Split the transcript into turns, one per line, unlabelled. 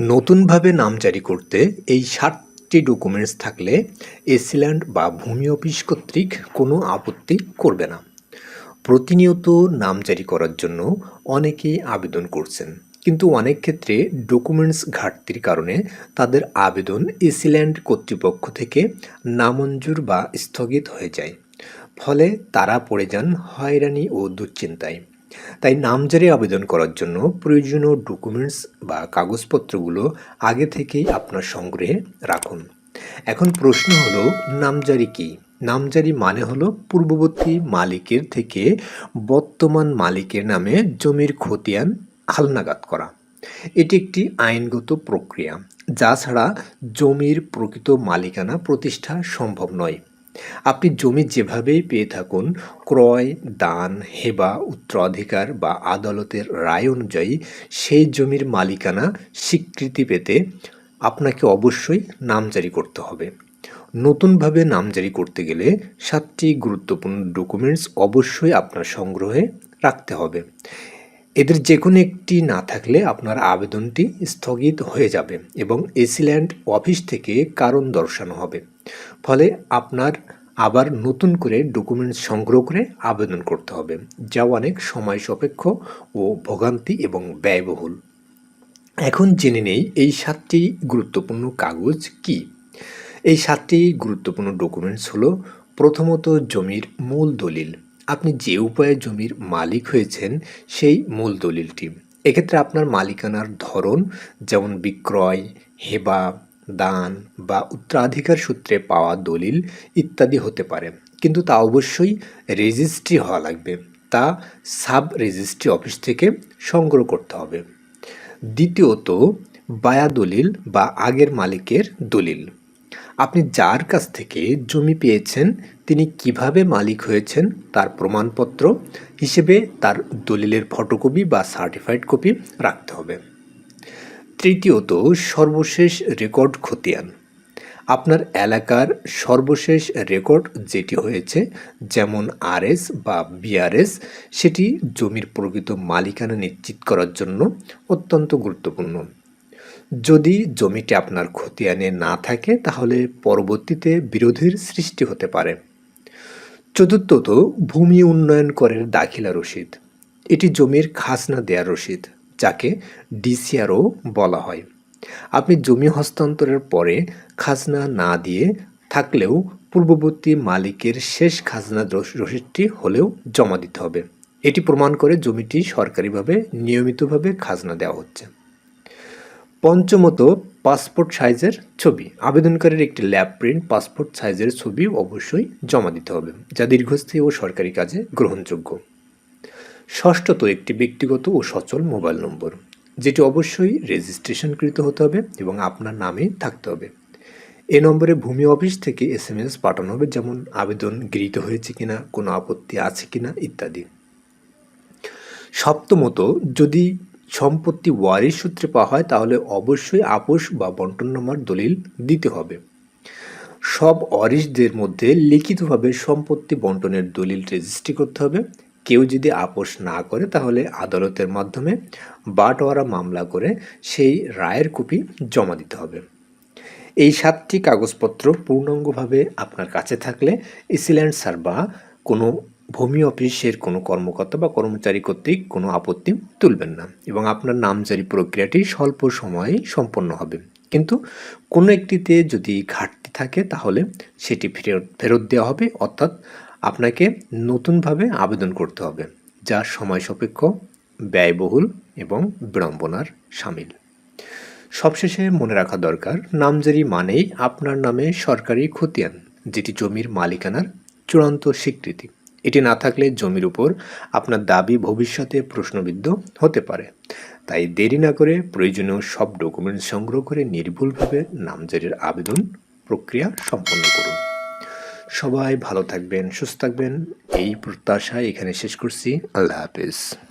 নতুনভাবে নাম জারি করতে এই সাতটি ডকুমেন্টস থাকলে এসিল্যান্ড বা ভূমি অফিস কর্তৃক কোনো আপত্তি করবে না। প্রতিনিয়ত নাম জারি করার জন্য অনেকেই আবেদন করছেন। কিন্তু অনেক ক্ষেত্রে ডকুমেন্টস ঘাটতির কারণে তাদের আবেদন এসিল্যান্ড কর্তৃপক্ষ থেকে নামঞ্জুর বা স্থগিত হয়ে যায়। ফলে তারা পড়ে যান হয়রানি ও দুশ্চিন্তায়। তাই নামজারি আবেদন করার জন্য প্রয়োজনীয় ডকুমেন্টস বা কাগজপত্রগুলো আগে থেকেই আপনার সংগ্রহে রাখুন। এখন প্রশ্ন হলো, নামজারি কী? নামজারি মানে হলো পূর্ববর্তী মালিকের থেকে বর্তমান মালিকের নামে জমির খতিয়ান হালনাগাদ করা। এটি একটি আইনগত প্রক্রিয়া, যা ছাড়া জমির প্রকৃত মালিকানা প্রতিষ্ঠা সম্ভব নয়। আপনি জমি যেভাবেই পেয়ে থাকুন, ক্রয়, দান, হেবা, উত্তরাধিকার বা আদালতের রায় অনুযায়ী সেই জমির মালিকানা স্বীকৃতি পেতে আপনাকে অবশ্যই নামজারি করতে হবে। নতুনভাবে নামজারি করতে গেলে সাতটি গুরুত্বপূর্ণ ডকুমেন্টস অবশ্যই আপনার সংগ্রহে রাখতে হবে। এদের যে কোনো একটি না থাকলে আপনার আবেদনটি স্থগিত হয়ে যাবে এবং এসিল্যান্ড অফিস থেকে কারণ দর্শানো হবে। ফলে আপনার আবার নতুন করে ডকুমেন্টস সংগ্রহ করে আবেদন করতে হবে। যা অনেক সময় সাপেক্ষ ও ভোগান্তি এবং ব্যয়বহুল। এখন জেনে নেই এই সাতটি গুরুত্বপূর্ণ কাগজ কি? এই সাতটি গুরুত্বপূর্ণ ডকুমেন্টস হলো প্রথমত জমির মূল দলিল। আপনি যে উপায়ে জমির মালিক হয়েছেন সেই মূল দলিলটি। এক্ষেত্রে আপনার মালিকানার ধরন যেমন বিক্রয়, হেবা দান বা উত্তরাধিকার সূত্রে পাওয়া দলিল ইত্যাদি হতে পারে। কিন্তু তা অবশ্যই রেজিস্ট্রি হওয়া লাগবে। তা সাব রেজিস্ট্রি অফিস থেকে সংগ্রহ করতে হবে। দ্বিতীয়ত, বায়া দলিল বা আগের মালিকের দলিল। আপনি যার কাছ থেকে জমি পেয়েছেন, তিনি কীভাবে মালিক হয়েছেন, তার প্রমাণপত্র হিসেবে তার দলিলের ফটোকপি বা সার্টিফাইড কপি রাখতে হবে। তৃতীয়ত সর্বশেষ রেকর্ড খতিয়ান। আপনার এলাকার সর্বশেষ রেকর্ড যেটি হয়েছে, যেমন আরএস বা বিআরএস, সেটি জমির প্রকৃত মালিকানা নিশ্চিত করার জন্য অত্যন্ত গুরুত্বপূর্ণ। যদি জমিটি আপনার খতিয়ানে না থাকে, তাহলে পরবর্তীতে বিরোধীর সৃষ্টি হতে পারে। চতুর্থত, ভূমি উন্নয়ন করের দাখিলা রসিদ। এটি জমির খাসনা দেয়ার রসিদ। যাকে ডিসিআরও বলা হয়। আপনি জমি হস্তান্তরের পরে খাজনা না দিয়ে থাকলেও পূর্ববর্তী মালিকের শেষ খাজনা রসিদটি হলেও জমা দিতে হবে। এটি প্রমাণ করে জমিটি সরকারিভাবে নিয়মিতভাবে খাজনা দেওয়া হচ্ছে। পঞ্চমত, পাসপোর্ট সাইজের ছবি। আবেদনকারীর একটি ল্যাব প্রিন্ট পাসপোর্ট সাইজের ছবি অবশ্যই জমা দিতে হবে, যা দীর্ঘস্থায়ী ও সরকারি কাজে গ্রহণযোগ্য। ষষ্ঠত একটি ব্যক্তিগত ও সচল মোবাইল নম্বর, যেটি অবশ্যই রেজিস্ট্রেশনকৃত হতে হবে এবং আপনার নামে থাকতে হবে। এ নম্বরে ভূমি অফিস থেকে এস এম এস পাঠানো হবে, যেমন আবেদন গৃহীত হয়েছে কিনা, কোনো আপত্তি আছে কিনা ইত্যাদি। সপ্তমত, যদি সম্পত্তি ওয়ারিশ সূত্রে পাওয়া হয়, তাহলে অবশ্যই আপোষ বা বন্টন নামার দলিল দিতে হবে। সব অরিশদের মধ্যে লিখিতভাবে সম্পত্তি বন্টনের দলিল রেজিস্ট্রি করতে হবে। কেউ যদি আপোষ না করে, তাহলে আদালতের মাধ্যমে বাটোয়ারা মামলা করে সেই রায়ের কপি জমা দিতে হবে। এই সাতটি কাগজপত্র পূর্ণাঙ্গভাবে আপনার কাছে থাকলে ইসিল্যান্ড সার বা কোনো ভূমি অফিসের কোনো কর্মকর্তা বা কর্মচারী কর্তৃক কোনো আপত্তি তুলবেন না এবং আপনার নামজারি প্রক্রিয়াটি স্বল্প সময়ে সম্পন্ন হবে। কিন্তু কোনো একটিতে যদি ঘাটতি থাকে, তাহলে সেটি ফেরত ফেরত দেওয়া হবে। অর্থাৎ আপনাকে নতুনভাবে আবেদন করতে হবে, যা সময় সাপেক্ষ, ব্যয়বহুল এবং বিড়ম্বনার সামিল। সবশেষে মনে রাখা দরকার, নামজারি মানেই আপনার নামে সরকারি খতিয়ান, যেটি জমির মালিকানার চূড়ান্ত স্বীকৃতি। এটি না থাকলে জমির উপর আপনার দাবি ভবিষ্যতে প্রশ্নবিদ্ধ হতে পারে। তাই দেরি না করে প্রয়োজনীয় সব ডকুমেন্ট সংগ্রহ করে নির্ভুলভাবে নামজারির আবেদন প্রক্রিয়া সম্পন্ন করুন। সবাই ভালো থাকবেন সুস্থ থাকবেন। এই প্রত্যাশায় এখানে শেষ করছি। আল্লাহ হাফিজ।